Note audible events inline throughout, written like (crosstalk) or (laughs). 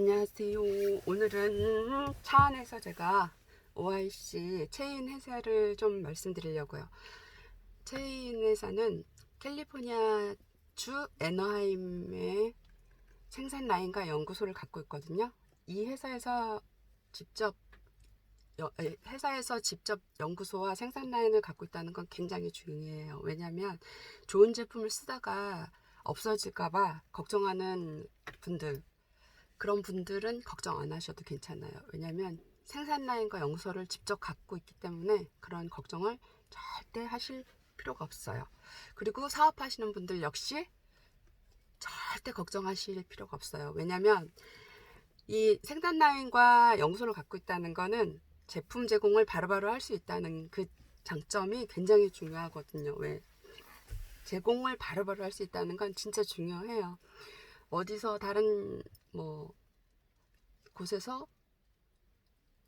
안녕하세요. 오늘은 차 안에서 제가 OIC 체인 회사를 좀 말씀드리려고요. 체인 회사는 캘리포니아 주 애너하임의 생산 라인과 연구소를 갖고 있거든요. 이 회사에서 직접 회사에서 직접 연구소와 생산 라인을 갖고 있다는 건 굉장히 중요해요. 왜냐하면 좋은 제품을 쓰다가 없어질까봐 걱정하는 분들 그런 분들은 걱정 안 하셔도 괜찮아요. 왜냐하면 생산 라인과 연구소를 직접 갖고 있기 때문에 그런 걱정을 절대 하실 필요가 없어요. 그리고 사업하시는 분들 역시 절대 걱정하실 필요가 없어요. 왜냐하면 이 생산 라인과 연구소를 갖고 있다는 거는 제품 제공을 바로바로 할 수 있다는 그 장점이 굉장히 중요하거든요. 왜? 제공을 바로바로 할 수 있다는 건 진짜 중요해요. 어디서 다른 뭐 곳에서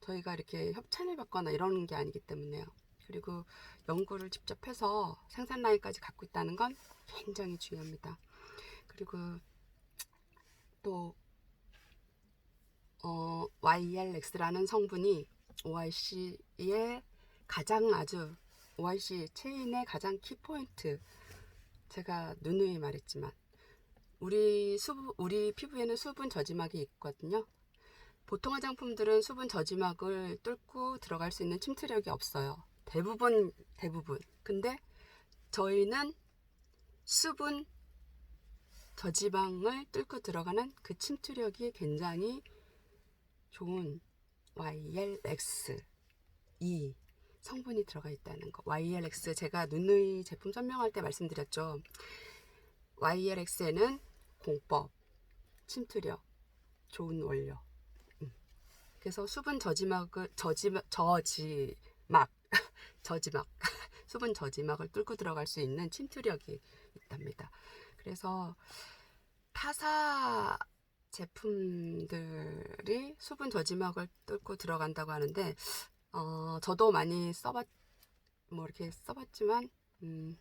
저희가 이렇게 협찬을 받거나 이러는 게 아니기 때문에요. 그리고 연구를 직접 해서 생산 라인까지 갖고 있다는 건 굉장히 중요합니다. 그리고 또 어, YLX라는 성분이 OIC의 가장 아주 OIC 체인의 가장 키포인트 제가 누누이 말했지만 우리 수분, 우리 피부에는 수분 저지막이 있거든요. 보통 화장품들은 수분 저지막을 뚫고 들어갈 수 있는 침투력이 없어요. 대부분, 대부분. 근데 저희는 수분 저지방을 뚫고 들어가는 그 침투력이 굉장히 좋은 YLX 이 성분이 들어가 있다는 거. YLX 제가 누누이 제품 설명할 때 말씀드렸죠. YLX에는 공법, 침투력, 좋은 원료. 음. 그래서 수분 저지막을 저지막 (laughs) 저지막 저지막 (laughs) 수분 저지막을 뚫고 들어갈 수 있는 침투력이 있답니다. 그래서 타사 제품들이 수분 저지막을 뚫고 들어간다고 하는데 어, 저도 많이 써봤 뭐 이렇게 써봤지만 음,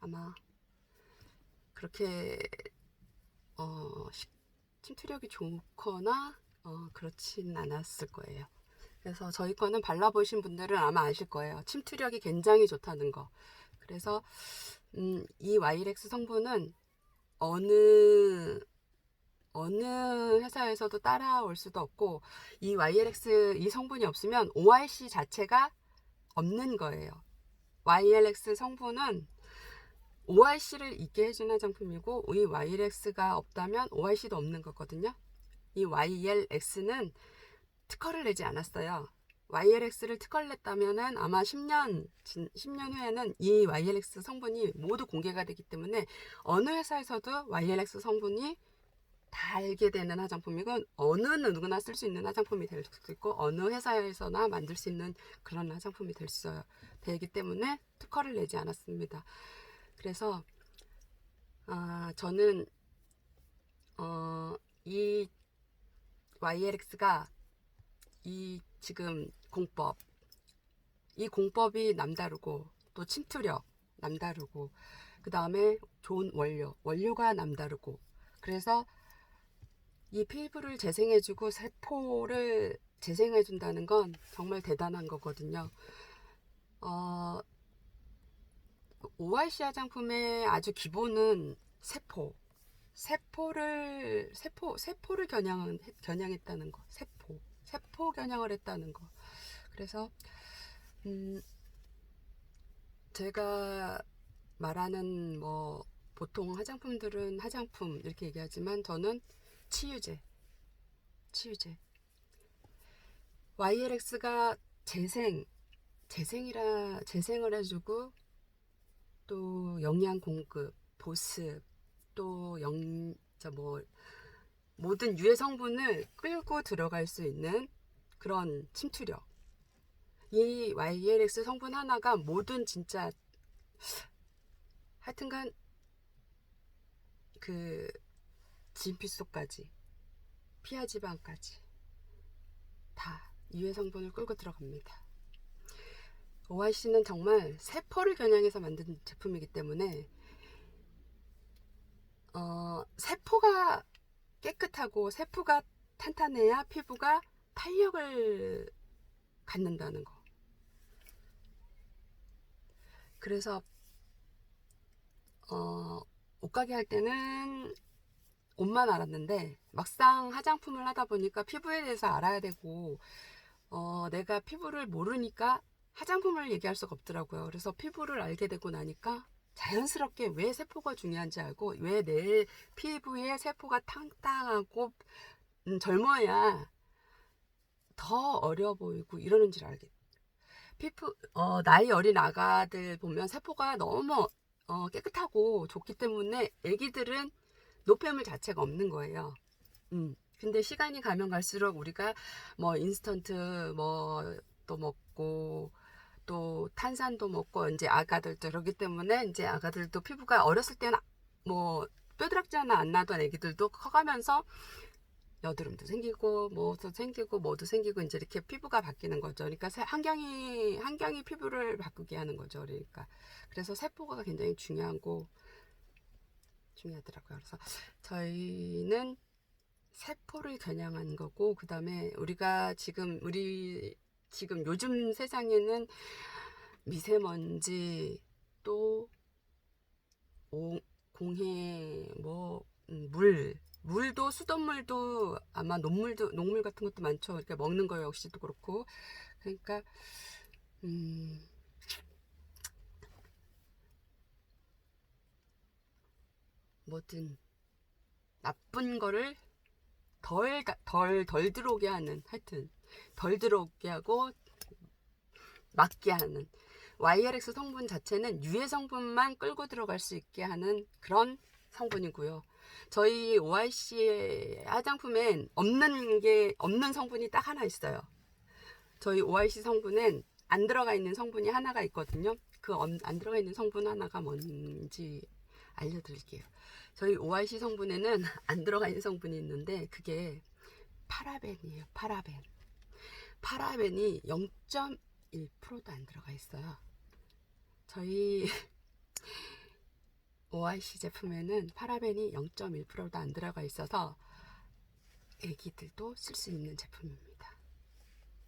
아마 그렇게 어, 시- 침투력이 좋거나 어, 그렇진 않았을 거예요. 그래서 저희 거는 발라보신 분들은 아마 아실 거예요. 침투력이 굉장히 좋다는 거. 그래서 음, 이 와이렉스 성분은 어느 어느 회사에서도 따라올 수도 없고 이 YLX 이 성분이 없으면 OIC 자체가 없는 거예요. YLX 성분은 OIC를 있게 해주는 화장품이고 이 YLX가 없다면 OIC도 없는 거거든요. 이 YLX는 특허를 내지 않았어요. YLX를 특허를 냈다면은 아마 10년, 10년 후에는 이 YLX 성분이 모두 공개가 되기 때문에 어느 회사에서도 YLX 성분이 다 알게 되는 화장품이고 어느 누구나 쓸 수 있는 화장품이 될 수 있고 어느 회사에서나 만들 수 있는 그런 화장품이 될 수 되기 때문에 특허를 내지 않았습니다. 그래서 아, 저는 어, 이 YLX가 이 지금 공법 이 공법이 남다르고 또 침투력 남다르고 그 다음에 좋은 원료 원료가 남다르고 그래서 이 피부를 재생해주고 세포를 재생해준다는 건 정말 대단한 거거든요. 어, OIC 화장품의 아주 기본은 세포. 세포를 세포 세포를 겨냥한 겨냥했다는 거. 세포. 세포 겨냥을 했다는 거. 그래서 음 제가 말하는 뭐 보통 화장품들은 화장품 이렇게 얘기하지만 저는 치유제. 치유제. YLX가 재생 재생이라 재생을 해주고 또 영양 공급, 보습, 또 영, 저 뭐, 모든 유해 성분을 끌고 들어갈 수 있는 그런 침투력. 이 YLX 성분 하나가 모든 진짜, 하여튼간, 그, 진피속까지, 피하지방까지, 다 유해 성분을 끌고 들어갑니다. OIC는 정말 세포를 겨냥해서 만든 제품이기 때문에 어, 세포가 깨끗하고 세포가 탄탄해야 피부가 탄력을 갖는다는 거. 그래서 어, 옷가게 할 때는 옷만 알았는데 막상 화장품을 하다 보니까 피부에 대해서 알아야 되고 어, 내가 피부를 모르니까 화장품을 얘기할 수가 없더라고요. 그래서 피부를 알게 되고 나니까 자연스럽게 왜 세포가 중요한지 알고 왜 내 피부에 세포가 탕탕하고 음, 젊어야 더 어려 보이고 이러는 줄 알게. 피부 어, 나이 어린 아가들 보면 세포가 너무 어, 깨끗하고 좋기 때문에 아기들은 노폐물 자체가 없는 거예요. 음. 근데 시간이 가면 갈수록 우리가 뭐 인스턴트 뭐 또 먹고 또 탄산도 먹고 이제 아가들도 그러기 때문에 이제 아가들도 피부가 어렸을 때는 뭐 뼈드락지 하나 안 나던 애기들도 커가면서 여드름도 생기고 뭐도 생기고 뭐도 생기고 이제 이렇게 피부가 바뀌는 거죠. 그러니까 세- 환경이 환경이 피부를 바꾸게 하는 거죠. 그러니까 그래서 세포가 굉장히 중요하고 중요하더라고요. 그래서 저희는 세포를 겨냥한 거고 그다음에 우리가 지금 우리 지금 요즘 세상에는 미세먼지 또 오- 공해 뭐 음, 물 물도 수돗물도 아마 녹물도 녹물 같은 것도 많죠. 이렇게 먹는 거 역시도 그렇고 그러니까 음 뭐든 나쁜 거를 덜, 덜, 덜 들어오게 하는, 하여튼, 덜 들어오게 하고, 막게 하는. YRX 성분 자체는 유해 성분만 끌고 들어갈 수 있게 하는 그런 성분이고요. 저희 OIC 화장품엔 없는 게, 없는 성분이 딱 하나 있어요. 저희 OIC 성분엔 안 들어가 있는 성분이 하나가 있거든요. 그 안 들어가 있는 성분 하나가 뭔지 알려드릴게요. 저희 OIC 성분에는 (laughs) 안 들어가 있는 성분이 있는데 그게 파라벤이에요. 파라벤. 파라벤이 0.1%도 안 들어가 있어요. 저희 (laughs) OIC 제품에는 파라벤이 0.1%도 안 들어가 있어서 애기들도 쓸 수 있는 제품입니다.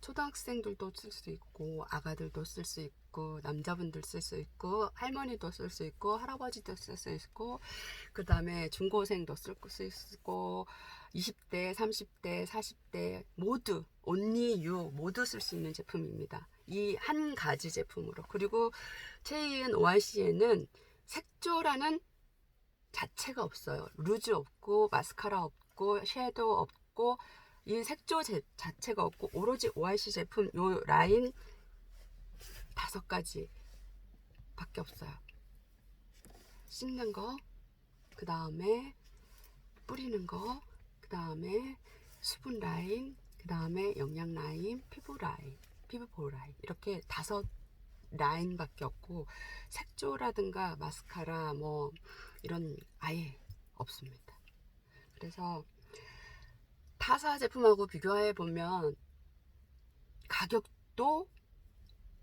초등학생들도 쓸 수 있고 아가들도 쓸 수 있고 남자분들 쓸 수 있고 할머니도 쓸 수 있고 할아버지도 쓸 수 있고 그 다음에 중고생도 쓸 수 있고 20대, 30대, 40대 모두 온리 유 모두 쓸 수 있는 제품입니다. 이 한 가지 제품으로 그리고 체이은 OIC에는 색조라는 자체가 없어요. 루즈 없고 마스카라 없고 섀도우 없고 이 색조 제, 자체가 없고 오로지 OIC 제품 요 라인 다섯 가지 밖에 없어요. 씻는 거, 그 다음에 뿌리는 거, 그 다음에 수분 라인, 그 다음에 영양 라인, 피부 라인, 피부 보호 라인 이렇게 다섯 라인밖에 없고 색조라든가 마스카라 뭐 이런 아예 없습니다. 그래서 타사 제품하고 비교해 보면 가격도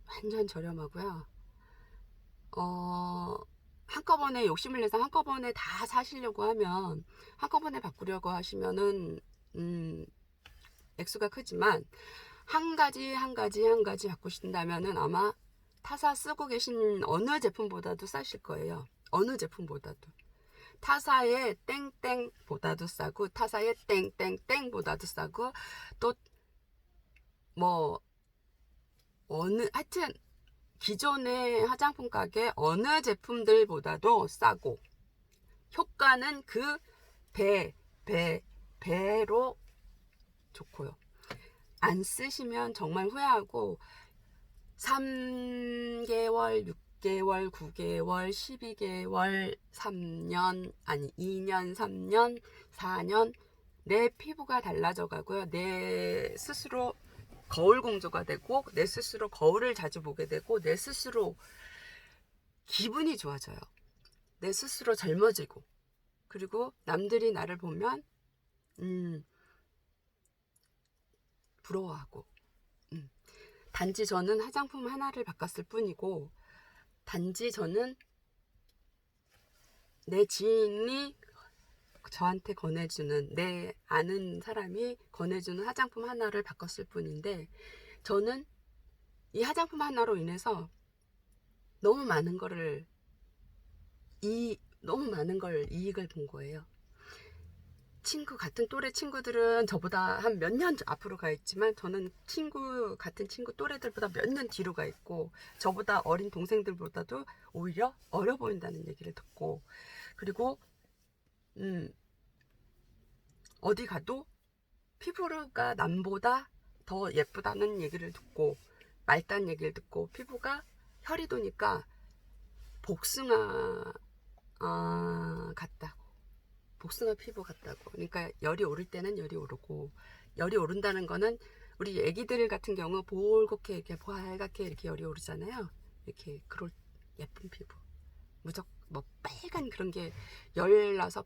완전 저렴하고요. 어, 한꺼번에 욕심을 내서 한꺼번에 다 사시려고 하면 한꺼번에 바꾸려고 하시면은 음, 액수가 크지만 한 가지 한 가지 한 가지 바꾸신다면은 아마 타사 쓰고 계신 어느 제품보다도 싸실 거예요. 어느 제품보다도. 타사의 땡땡보다도 싸고 타사의 땡땡땡보다도 싸고 또 뭐 어느 하여튼 기존의 화장품 가게 어느 제품들보다도 싸고 효과는 그 배, 배, 배로 좋고요. 안 쓰시면 정말 후회하고 3개월, 6 개월, 9개월, 12개월, 3년, 아니 2년, 3년, 4년 내 피부가 달라져 가고요. 내 스스로 거울 공주가 되고 내 스스로 거울을 자주 보게 되고 내 스스로 기분이 좋아져요. 내 스스로 젊어지고 그리고 남들이 나를 보면 음 부러워하고 음. 단지 저는 화장품 하나를 바꿨을 뿐이고 단지 저는 내 지인이 저한테 권해주는 내 아는 사람이 권해주는 화장품 하나를 바꿨을 뿐인데 저는 이 화장품 하나로 인해서 너무 많은 거를 이 너무 많은 걸 이익을 본 거예요. 친구 같은 또래 친구들은 저보다 한 몇 년 앞으로 가 있지만 저는 친구 같은 친구 또래들보다 몇 년 뒤로 가 있고 저보다 어린 동생들보다도 오히려 어려 보인다는 얘기를 듣고 그리고 음 어디 가도 피부가 남보다 더 예쁘다는 얘기를 듣고 맑다는 얘기를 듣고 피부가 혈이 도니까 복숭아 아, 같다고 복숭아 피부 같다고. 그러니까 열이 오를 때는 열이 오르고 열이 오른다는 거는 우리 애기들 같은 경우 볼겋게 이렇게 빨갛게 이렇게 열이 오르잖아요. 이렇게 그럴 예쁜 피부. 무적 뭐 빨간 그런 게 열 나서